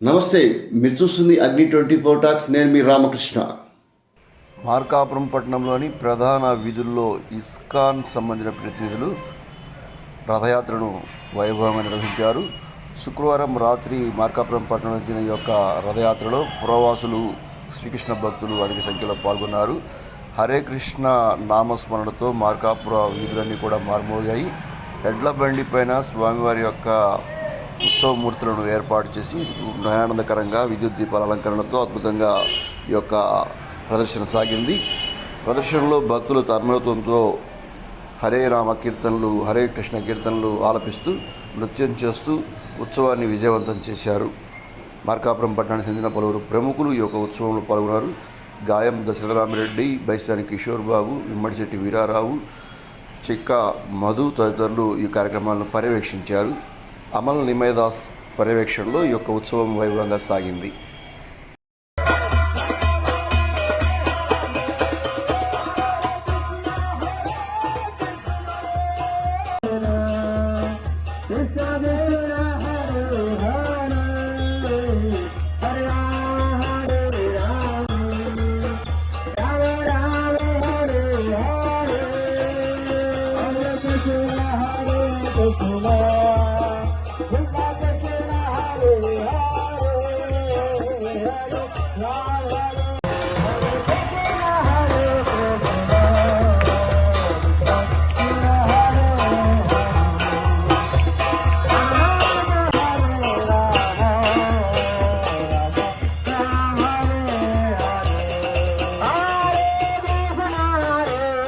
నమస్తే మీరు చూస్తుంది అగ్ని ట్వంటీ ఫోర్ టాక్స్ నేను మీ రామకృష్ణ. మార్కాపురం పట్టణంలోని ప్రధాన వీధుల్లో ఇస్కాన్ సంబంధించిన ప్రతినిధులు రథయాత్రను వైభవంగా నిర్వహించారు. శుక్రవారం రాత్రి మార్కాపురం పట్టణం జరిగిన యొక్క రథయాత్రలో పురవాసులు శ్రీకృష్ణ భక్తులు అధిక సంఖ్యలో పాల్గొన్నారు. హరే కృష్ణ నామస్మరణతో మార్కాపుర వీధులన్నీ కూడా మార్మోగాయి. ఎడ్ల బండి పైన స్వామివారి యొక్క ఉత్సవమూర్తులను ఏర్పాటు చేసి నయానందకరంగా విద్యుత్ దీపాల అలంకరణతో అద్భుతంగా ఈ యొక్క ప్రదర్శన సాగింది. ప్రదర్శనలో భక్తులు తన్మయత్వంతో హరే రామ కీర్తనలు హరే కృష్ణ కీర్తనలు ఆలపిస్తూ నృత్యం చేస్తూ ఉత్సవాన్ని విజయవంతం చేశారు. మార్కాపురం పట్టణానికి చెందిన పలువురు ప్రముఖులు ఈ యొక్క ఉత్సవంలో పాల్గొన్నారు. గాయం దశరథరామిరెడ్డి బైసాని కిషోర్ బాబు విమ్మడిశెట్టి వీరారావు చిక్క మధు తదితరులు ఈ కార్యక్రమాలను పర్యవేక్షించారు. అమల్ నిమయదాస్ పర్యవేక్షణలో ఈ యొక్క ఉత్సవం వైభవంగా సాగింది